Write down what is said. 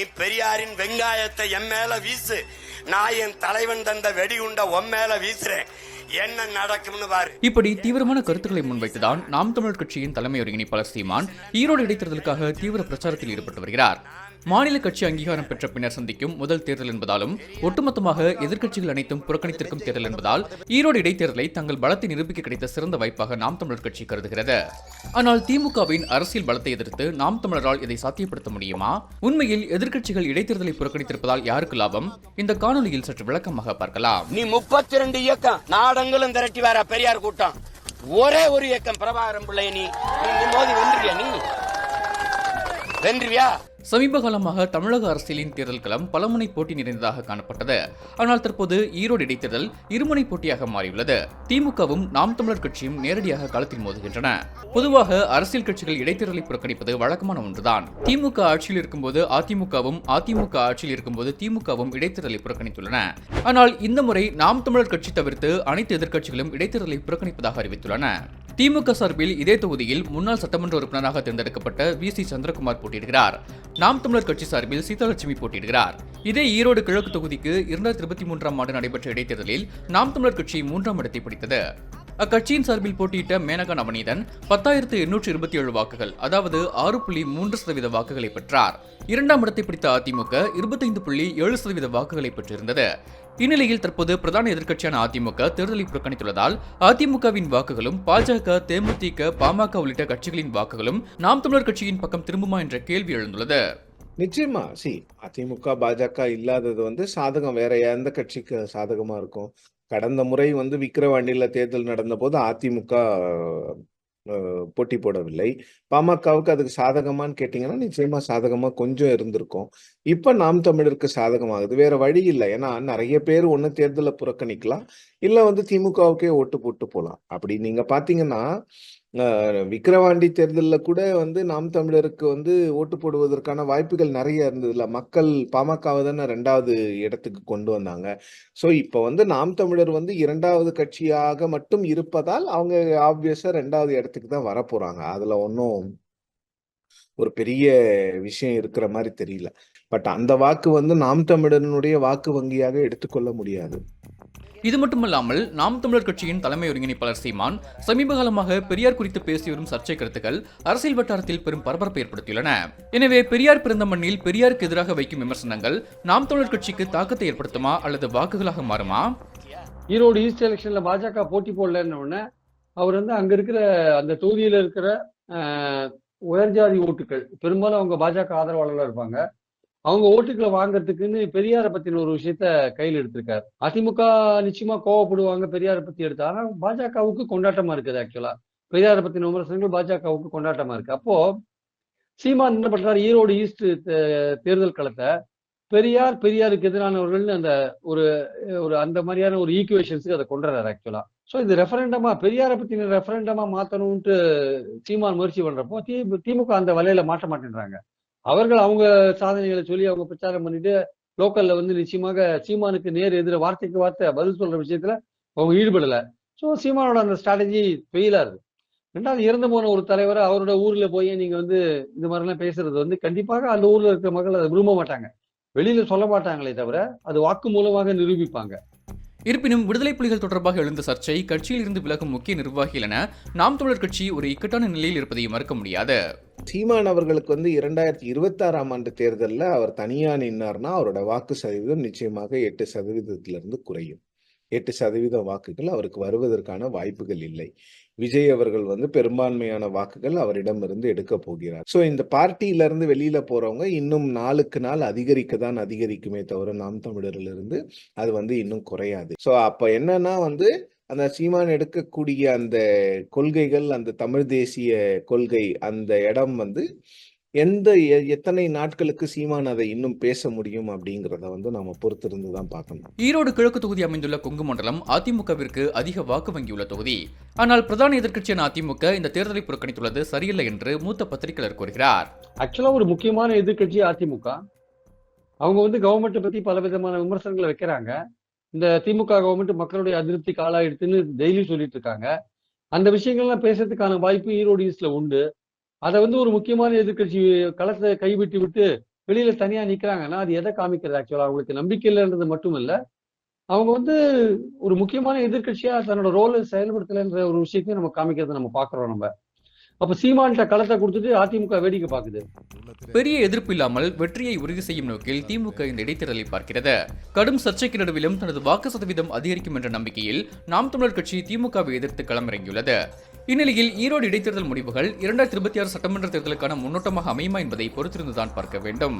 நீ பெரியாரின் வெங்காயத்தை என் மேல வீசு. நான் என் தலைவன் தந்த வெடிகுண்ட உன் மேல வீசுறேன். என்ன நடக்கும்னு பாரு. இப்படி தீவிரமான கருத்துக்களை முன்வைத்துதான் நாம் தமிழர் கட்சியின் தலைமை ஒருங்கிணைப்பாளர் சீமான் ஈரோடு இடைத்தேர்தலுக்காக தீவிர பிரச்சாரத்தில் ஈடுபட்டு வருகிறார். மாநில கட்சி அங்கீகாரம் பெற்ற பின்னர் சந்திக்கும் முதல் தேர்தல் என்பதாலும் ஒட்டுமொத்தமாக எதிர்க்கட்சிகள் அனைத்தும் புறக்கணித்திருக்கும் தேர்தல் என்பதால் ஈரோடு இடைத்தேர்தலை தங்கள் பலத்தை நிரூபிக்க கிடைத்த சிறந்த வாய்ப்பாக நாம் தமிழர் கட்சி கருதுகிறது. ஆனால் திமுகவின் அரசியல் பலத்தை எதிர்த்து நாம் தமிழரால் இதை சாத்தியப்படுத்த முடியுமா? உண்மையில் எதிர்க்கட்சிகள் இடைத்தேர்தலை புறக்கணித்திருப்பதால் யாருக்கு லாபம்? இந்த காணொலியில் சற்று விளக்கமாக பார்க்கலாம். நீ முப்பத்தி ரெண்டு இயக்கம் நாடங்களும் திரட்டி வர பெரியார் கூட்டம். ஒரே ஒரு இயக்கம் பிரபாகரம் பிள்ளை நீ நீ மோதி வென்றியா நீ? வென்றியா? சமீப காலமாக தமிழக அரசியலின் தேர்தல் களம் பலமுனை போட்டி நிறைந்ததாக காணப்பட்டது. ஆனால் தற்போது ஈரோடு இடைத்தேர்தல் இருமுனை போட்டியாக மாறியுள்ளது. திமுகவும் நாம் தமிழர் கட்சியும் நேரடியாக களத்தில் மோதுகின்றன. பொதுவாக அரசியல் கட்சிகள் இடைத்தேர்தலை புறக்கணிப்பது வழக்கமான ஒன்றுதான். திமுக ஆட்சியில் இருக்கும்போது அதிமுகவும் அதிமுக ஆட்சியில் இருக்கும்போது திமுகவும் இடைத்தேர்தலை புறக்கணித்துள்ளன. ஆனால் இந்த முறை நாம் தமிழர் கட்சி தவிர்த்து அனைத்து எதிர்க்கட்சிகளும் இடைத்தேர்தலை புறக்கணிப்பதாக அறிவித்துள்ளன. திமுக சார்பில் இதே தொகுதியில் முன்னாள் சட்டமன்ற உறுப்பினராக தேர்ந்தெடுக்கப்பட்ட வி சி சந்திரகுமார் போட்டியிடுகிறார். நாம் தமிழர் கட்சி சார்பில் சீதாலட்சுமி போட்டியிடுகிறார். இதே ஈரோடு கிழக்கு தொகுதிக்கு இரண்டாயிரத்தி இருபத்தி மூன்றாம் ஆண்டு நடைபெற்ற இடைத்தேர்தலில் நாம் தமிழர் கட்சி மூன்றாம் இடத்தை பிடித்தது. அக்கட்சியின் சார்பில் போட்டியிட்ட மேனகா நவநீதன் பத்தாயிரத்து எண்ணூற்று இருபத்தி ஏழு வாக்குகள் அதாவது ஆறு புள்ளி மூன்று சதவீத வாக்குகளை பெற்றார். இரண்டாம் இடத்தை பிடித்த அதிமுக இருபத்தைந்து புள்ளி ஏழு சதவீத வாக்குகளை பெற்றிருந்தது. இந்நிலையில் தற்போது பிரதான எதிர்க்கட்சியான அதிமுக தேர்தலை புறக்கணித்துள்ளதால் அதிமுகவின் வாக்குகளும் பாஜக தேமுதிக பாமக உள்ளிட்ட கட்சிகளின் வாக்குகளும் நாம் தமிழர் கட்சியின் பக்கம் திரும்புமா என்ற கேள்வி எழுந்துள்ளது. நிச்சயமா. சி அதிமுக பாஜக இல்லாதது வந்து சாதகம் வேற எந்த கட்சிக்கு சாதகமா இருக்கும்? கடந்த முறை வந்து விக்கிரவாண்டியில தேர்தல் நடந்த போது அதிமுக போட்டி போடவில்லை. பாமகவுக்கு அதுக்கு சாதகமான்னு கேட்டீங்கன்னா நிச்சயமா சாதகமா கொஞ்சம் இருந்திருக்கும். இப்ப நாம் தமிழருக்கு சாதகமாகுது. வேற வழி இல்லை. ஏன்னா நிறைய பேர் ஒண்ணு தேர்தலை புறக்கணிக்கலாம். இல்ல வந்து திமுகவுக்கே ஓட்டு போட்டு போலாம். அப்படி நீங்க பாத்தீங்கன்னா விக்கிரவாண்டி தேர்தலில் கூட வந்து நாம் தமிழருக்கு வந்து ஓட்டு போடுவதற்கான வாய்ப்புகள் நிறைய இருந்ததுல மக்கள் பாமகவை தானே ரெண்டாவது இடத்துக்கு கொண்டு வந்தாங்க. ஸோ இப்போ வந்து நாம் தமிழர் வந்து இரண்டாவது கட்சியாக மட்டும் இருப்பதால் அவங்க ஆப்வியஸாக ரெண்டாவது இடத்துக்கு தான் வரப்போறாங்க. அதில் ஒன்றும் ஒரு பெரிய விஷயம் இருக்கிற மாதிரி தெரியல. பட் அந்த வாக்கு வந்து நாம் தமிழனுடைய வாக்கு வங்கியாக எடுத்துக்கொள்ள முடியாது. இது மட்டுமல்லாமல் நாம் தமிழர் கட்சியின் தலைமை ஒருங்கிணைப்பாளர் சீமான் சமீப காலமாக பெரியார் குறித்து பேசி வரும் சர்ச்சை கருத்துக்கள் அரசியல் வட்டாரத்தில் பெரும் பரபரப்பை ஏற்படுத்தியுள்ளன. எனவே பெரியார் பிறந்த மண்ணில் பெரியாருக்கு எதிராக வைக்கும் விமர்சனங்கள் நாம் தமிழர் கட்சிக்கு தாக்கத்தை ஏற்படுத்துமா அல்லது வாக்குகளாக மாறுமா? ஈரோடு ஈஸ்ட் எலெக்ஷன்ல பாஜக போட்டி போடலன்னு அவர் வந்து அங்க இருக்கிற அந்த தொகுதியில இருக்கிற உயர்ஜாதி ஓட்டுகள் பெரும்பாலும் அவங்க பாஜக ஆதரவாளர்களா இருப்பாங்க. அவங்க ஓட்டுகளை வாங்குறதுக்குன்னு பெரியாரை பத்தின ஒரு விஷயத்த கையில் எடுத்திருக்காரு. அதிமுக நிச்சயமா கோவப்படுவாங்க பெரியாரை பத்தி எடுத்து. ஆனா பாஜகவுக்கு கொண்டாட்டமா இருக்குது ஆக்சுவலா பெரியாரை பத்தின விமர்சனங்கள் பாஜகவுக்கு கொண்டாட்டமா இருக்கு. அப்போ சீமான் என்ன பண்றாரு? ஈரோடு ஈஸ்ட் தே- தேர்தல் களத்தை பெரியார் பெரியாருக்கு எதிரானவர்கள்னு அந்த ஒரு ஒரு அந்த மாதிரியான ஒரு ஈக்குவேஷன்ஸுக்கு அதை கொண்டுறாரு ஆக்சுவலா ஸோ இது ரெஃபரண்டமா பெரியாரை பத்தின ரெஃபரண்டமா மாத்தணும்ட்டு சீமான் முயற்சி பண்றப்போ திமுக அந்த வலையில மாட்ட மாட்டேன்றாங்க. அவர்கள் அவங்க சாதனைகளை சொல்லி அவங்க பிரச்சாரம் பண்ணிட்டு லோக்கல்ல வந்து நிச்சயமாக சீமானுக்கு நேர் எதிர வார்த்தைக்கு வார்த்தை பதில் சொல்ற விஷயத்துல அவங்க ஈடுபடல. ஸோ சீமானோட அந்த ஸ்ட்ராட்டஜி ஃபெயிலா இருக்கு ரெண்டாவது இறந்து போன ஒரு தலைவரை அவரோட ஊர்ல போய் நீங்க வந்து இந்த மாதிரிலாம் பேசுறது வந்து கண்டிப்பாக அந்த ஊர்ல இருக்கிற மக்கள் அதை விரும்ப மாட்டாங்க. வெளியில சொல்ல மாட்டாங்களே தவிர அது வாக்கு மூலமாக நிரூபிப்பாங்க. இருப்பினும் விடுதலை புலிகள் தொடர்பாக எழுந்த சர்ச்சை கட்சியில் இருந்து விலகும் முக்கிய நிர்வாகிகள் என நாம் தமிழர் கட்சி ஒரு இக்கட்டான நிலையில் இருப்பதை மறுக்க முடியாது. சீமான் அவர்களுக்கு வந்து இரண்டாயிரத்தி இருபத்தி ஆறாம் ஆண்டு தேர்தலில் அவர் தனியா நின்னார்னா அவரோட வாக்கு சதவீதம் நிச்சயமாக எட்டு சதவீதத்திலிருந்து குறையும். எட்டு சதவீத வாக்குகள் அவருக்கு வருவதற்கான வாய்ப்புகள் இல்லை. விஜய் அவர்கள் வந்து பெரும்பான்மையான வாக்குகள் அவரிடம் இருந்து எடுக்க போகிறார். ஸோ இந்த பார்ட்டியில இருந்து வெளியில போறவங்க இன்னும் நாளுக்கு நாள் அதிகரிக்க தான் அதிகரிக்குமே தவிர நாம் தமிழரிலிருந்து அது வந்து இன்னும் குறையாது. ஸோ அப்ப என்னன்னா வந்து அந்த சீமான் எடுக்கக்கூடிய அந்த கொள்கைகள் அந்த தமிழ் தேசிய கொள்கை அந்த இடம் வந்து எந்த எ- எத்தனை நாட்களுக்கு சீமான் அதை இன்னும் பேச முடியும் அப்படிங்கிறத வந்து நம்ம பொறுத்திருந்து தான் பார்க்கணும். ஈரோடு கிழக்கு தொகுதி அமைந்துள்ள கொங்கு மண்டலம் அதிமுகவிற்கு அதிக வாக்கு வங்கியுள்ள தொகுதி. ஆனால் பிரதான எதிர்க்கட்சியான அதிமுக இந்த தேர்தலை புறக்கணித்துள்ளது சரியில்லை என்று மூத்த பத்திரிகையாளர் கூறுகிறார். ஆக்சுவலா ஒரு முக்கியமான எதிர்க்கட்சி அதிமுக. அவங்க வந்து கவர்மெண்ட்டை பத்தி பல விதமான விமர்சனங்களை வைக்கிறாங்க. இந்த திமுக கவர்மெண்ட் மக்களுடைய அதிருப்திக்கு ஆளாயிடுதுன்னு டெய்லி சொல்லிட்டு இருக்காங்க. அந்த விஷயங்கள்லாம் பேசுறதுக்கான வாய்ப்பு ஈரோடு ஈஸ்ட்ல உண்டு. அதை வந்து ஒரு முக்கியமான எதிர்க்கட்சி களத்தை கைவிட்டு விட்டு வெளியில தனியா நிக்கிறாங்கன்னா அது எதை காமிக்கிறது ஆக்சுவலா அவங்களுக்கு நம்பிக்கை இல்லைன்றது மட்டும் இல்ல அவங்க வந்து ஒரு முக்கியமான எதிர்க்கட்சியா தன்னோட ரோலை செயல்படுத்தலைன்ற ஒரு விஷயத்தையும் நம்ம காமிக்கிறத நம்ம பாக்குறோம் நம்ம. அப்ப சீமான்கிட்ட களத்தை கொடுத்துட்டு அதிமுக வேடிக்கை பாக்குது பெரிய எதிர்ப்பு இல்லாமல் வெற்றியை உறுதி செய்யும் நோக்கில் திமுக இந்த இடைத்தேர்தலை பார்க்கிறது. கடும் சர்ச்சைக்கு நடுவிலும் தனது வாக்கு சதவீதம் அதிகரிக்கும் என்ற நம்பிக்கையில் நாம் தமிழர் கட்சி திமுகவை எதிர்த்து களமிறங்கியுள்ளது. இந்நிலையில் ஈரோடு இடைத்தேர்தல் முடிவுகள் இரண்டாயிரத்தி இருபத்தி ஆறு சட்டமன்ற தேர்தலுக்கான முன்னோட்டமாக அமையுமா என்பதை பொறுத்திருந்துதான் பார்க்க வேண்டும்.